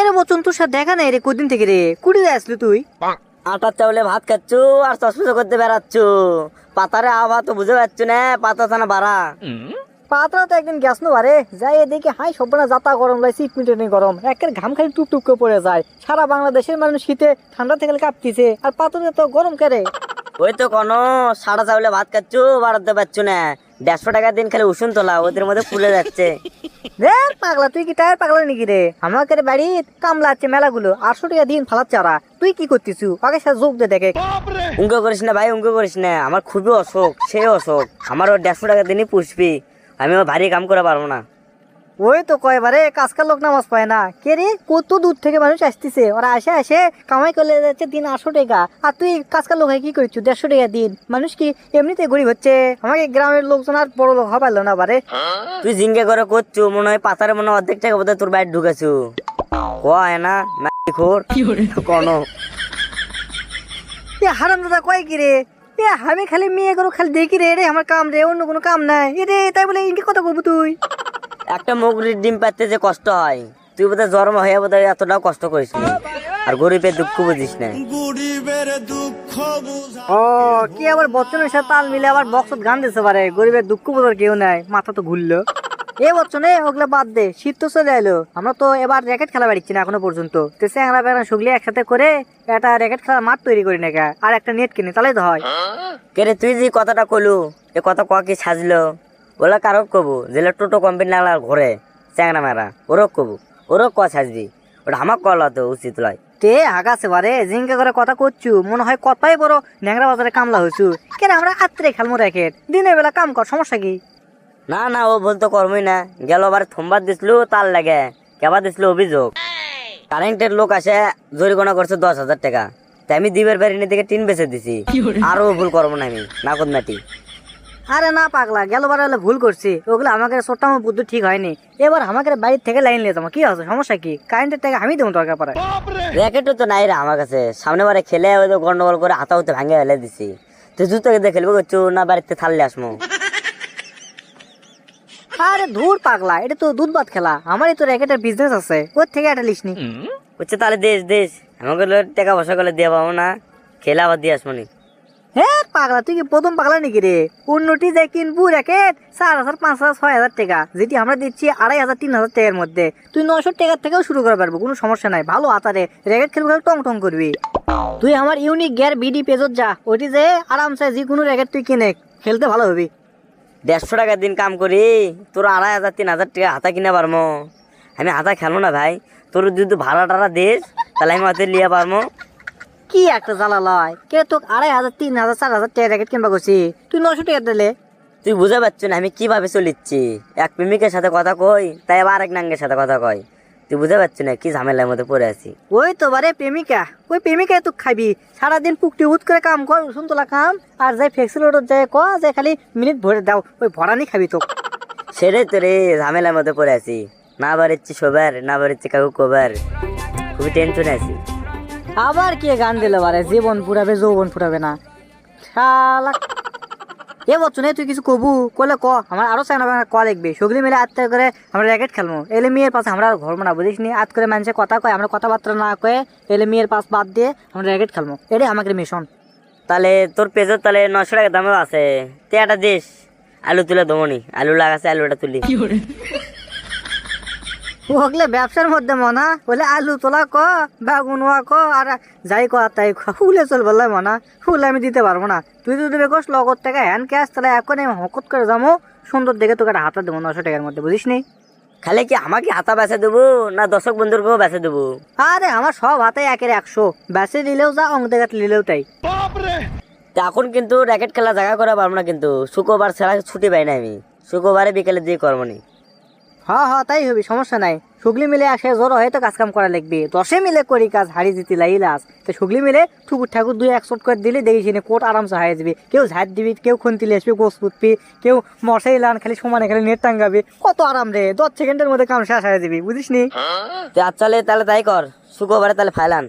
কে রে বচন তোর সাথে দেখা নাই রে? কদিন থেকে রে? কুড়ি আসলি তুই? আটার চাউলে ভাত খাচ্ছ আর চশমা করতে বেড়াচ্ছ। পাতারে আবা তো বুঝে পাচ্ছ না পাতা থানা বাড়া। পাতরা তো একদিন গ্যাস নো বারে যাই এদিকে হাই সব না যাতা গরম লাই সিট মিটে গরম। একের ঘাম খালি টুক টুক করে পড়ে যায়। সারা বাংলাদেশের মানুষ শীতে ঠান্ডা থেকে কাঁপতিছে আর পাতরে তো গরম কেরে। ওই তো কোনো সাড়া চাউলে ভাত খাচ্ছ বাড়াতে পারছ না। দেড়শো টাকার দিন খালি উসুন তোলা ওদের মধ্যে ফুলে যাচ্ছে। রে পাগলা তুই কি টায়ার পাগলা নাকি রে? আমাকে বাড়ি কামলা আছে মেলাগুলো। আটশো টাকা দিন ফালাচ্ছে চারা। তুই কি করতেছু? আগে সে যোগ দে দেখে। উঙ্গ করিস না ভাই উঙ্গ করিস না। আমার খুবই অসুখ সে অসুখ। আমার ওর দেড়শো টাকা দিনই পুষবি। আমি ও ভারী কাম করে পারব না। ওই তো কয় কয়বারে কাজকার লোক নামাজ পায় না। কে রে? কত দূর থেকে মানুষ আসতেছে? ওরা আসে আসে কামাই করলে যাচ্ছে দিন আটশো টাকা। আর তুই কাজকার লোক কি করছ? দেড়শো টাকা দিন। মানুষ কি এমনিতে গরিব হচ্ছে? আমাকে গ্রামের লোকজন আর বড় লোক হবার না বারে। তুই জিঙ্গে করে করছু মনে হয় পাতারে মনে হয় অর্ধেক টাকা বোধহয় তোর বাইরে ঢুকেছু। কয় না খোর? কোনো এ হারাম দাদা কয় কি রে? এ আমি খালি মেয়ে করো খালি দেখি রে রে আমার কাম রে অন্য কোনো কাম নাই। এ রে তাই বলে ইনকে কথা বলব তুই? একটা মুগরির ডিম পাততে যে কষ্ট হয় তুই বোধহয় জন্ম হয়ে বোধহয় এতটাও কষ্ট করিস না। আর গরিবের দুঃখ বুঝিস না। ও কি আবার বচ্চনের সাথে তাল মিলে আবার বক্সত গান দিতে পারে গরিবের দুঃখ বোঝার কেউ নাই মাথা তো ঘুরলো। এ বচ্চনে ওগুলো বাদ দে শীত তো চলে এলো আমরা তো এবার র্যাকেট খেলা বাড়িচ্ছি না এখনও পর্যন্ত। তো স্যাংরা ব্যাংরা সুগলি একসাথে করে একটা র্যাকেট খেলার মাঠ তৈরি করি না কা, আর একটা নেট কিনে তাহলেই তো হয়। কে রে তুই যে কথাটা কলু এ কথা ক কি সাজলো? ওলা কারক কবু যেটা টোটো কোম্পানি লাগলা ঘরে চ্যাংরা মেরা। ওরও কবু ওরও ক সাজবি? ওটা আমার কলা তো উচিত লয়। তে আগাছে বারে জিঙ্কা করে কথা করছু মনে হয় কথাই বড় ন্যাংরা বাজারে কামলা হয়েছু কেন আমরা আত্রে খেলমো র্যাকেট দিনের বেলা কাম কর সমস্যা কি? না না ও বলতো কর্মই না। গেল বার থম্বার দিছিল তার লাগে। কেবার দিছিল অভিযোগ। কারেন্টের লোক আসে জরিগোনা করছে দশ হাজার টাকা। তাই আমি দিবের বাড়ি থেকে টিন বেচে দিছি। আরও ভুল করব না আমি না নাটি আরে না পাগলা গেল বার হলে ভুল করছি। ওগুলো আমাকে ছোট্টামো বুদ্ধি ঠিক হয়নি। এবার আমাকে বাড়ির থেকে লাইন নিয়ে যাব। কি আছে? সমস্যা কি? কারেন্টের টাকা আমি দেবো দরকার পড়ে। র্যাকেটও তো নাই রে আমার কাছে। সামনে বারে খেলে ওই গন্ডগোল করে হাতা হতে ভাঙে ফেলে দিছি। তুই জুতো দিয়ে খেলব করছ না বাড়িতে থাললে আসমো। আরে ধুর পাগলা এটা তো দুধ ভাত খেলা। আমারই তো র্যাকেটের বিজনেস আছে। ওর থেকে একটা লিসনি বলছে তাহলে দেশ দেশ। আমাকে টাকা পয়সা করলে দিয়ে পাবো না। খেলে আবার দিয়ে আসমনি। হ্যাঁ পাগলা, তুই কি প্রথম পাগলা নাকি রে? অন্যটি যে কিনবু র্যাকেট, চার হাজার, পাঁচ হাজার, ছয় হাজার টাকা, যেটি আমরা দিচ্ছি আড়াই হাজার, তিন হাজার টাকার মধ্যে। তুই নয়শো টাকার থেকেও শুরু করে পারব, কোনো সমস্যা নাই, ভালো আতারে র্যাকেট খেলব খালি টং টং করবি। তুই আমার ইউনিক গিয়ার বিডি পেজত যা, ওটি যে আরামসে যে কোনো র্যাকেট তুই কিনে, খেলতে ভালো হবি। দেড়শো টাকা দিন কাম করি, তোর আড়াই হাজার, তিন হাজার টাকা হাতা কিনে পারব আমি হাতা খেলো না ভাই, তোর যদি ভাড়া টাড়া দিস, তাহলে আমি হাতে লিয়ে পারব কি একটা জ্বালা লয়? কে তোকে আড়াই হাজার তিন হাজার চার হাজার টাকা র্যাকেট কিনবা করছি তুই নশো টাকা দিলে। তুই বুঝে পারছ না আমি কীভাবে চলিচ্ছি? এক প্রেমিকের সাথে কথা কই তাই আবার আরেক নাঙ্গের সাথে কথা কই তুই বুঝতে পারছ না কি ঝামেলার মধ্যে পড়ে আছি। ওই তো বারে প্রেমিকা। ওই প্রেমিকায় তুই খাবি সারাদিন পুকটি উত করে কাম কর রসুন তোলা কাম আর যাই ফেক্সিল রোড যায় ক যে খালি মিনিট ভরে দাও ওই ভরানি খাবি তো সেটাই তো রে ঝামেলার মধ্যে পড়ে আছি। না বাড়িচ্ছি সবার না বাড়িচ্ছি কাকু কবার। খুবই টেনশনে আছি। আবার কে গান দিলে বারে? জীবন ফুরাবে যৌবন ফুরাবে না। শালা। এ বচ্চু তুই কিছু কবু? কলে ক আমার আরও চাই না ক লিখবি। সগলি মিলে আত্মা করে আমরা র্যাকেট খেলব এলে মেয়ের পাশে আমরা ঘর না বুঝিস নি? আত করে মানুষের কথা কয় আমরা কথাবার্তা না কয়ে এলে মেয়ের পাশ বাদ দিয়ে আমরা র্যাকেট খেলব এটাই আমাকে মিশন তাহলে তোর পেজের তাহলে নশো টাকা দামেও আছে। তে একটা দিস। আলু তুলে দমনি। আলু লাগাছে আলুটা তুলি। ওগুলো ব্যবসার মধ্যে মনা বলে আলু তোলা ক বেগুন ওয়া ক আর যাই ক আর তাই ক ফুলে চল বললে মনা ফুল আমি দিতে পারব না। তুই যদি বেকস লগত টাকা হ্যান্ড ক্যাশ তাহলে এখন আমি হকত করে যাব। সুন্দর দেখে তোকে একটা হাতা দেবো নশো টাকার মধ্যে বুঝিস নি? খালি কি আমাকে হাতা বেচে দেবো না দর্শক বন্ধুরকেও বেচে দেবো? আরে আমার সব হাতে একের একশো। ব্যাসে নিলেও যা অঙ্ক দেখাতে নিলেও তাই। এখন কিন্তু র্যাকেট খেলা জায়গা করা পারব না কিন্তু। শুক্রবার ছাড়া ছুটি পাই না আমি। শুক্রবারে বিকেলে দিয়ে করব নি। হ্যাঁ হ্যাঁ তাই হবি, সমস্যা নাই। সুগলি মিলে আসে জোর হয়তো কাজ কাম করা লাগবে। দশে মিলে করি কাজ হারি জিতি লাইলাস তো সুগলি মিলে ঠুকুর ঠাকুর দুই এক শট করে দিলে দেখিস নি কোট আরামসে হারিয়ে যাবে। কেউ ঝাড় দিবি, কেউ খুন্তিলে লেসবি, গোস পুতবি, কেউ মশাই লান খালি সমানে খালি নেট টাঙ্গাবি। কত আরাম রে, দশ সেকেন্ডের মধ্যে কাম শেষ হারিয়ে দিবি বুঝিস নি আচ্ছা তাহলে তাই কর, শুক্রবারে তাহলে ফাইলান।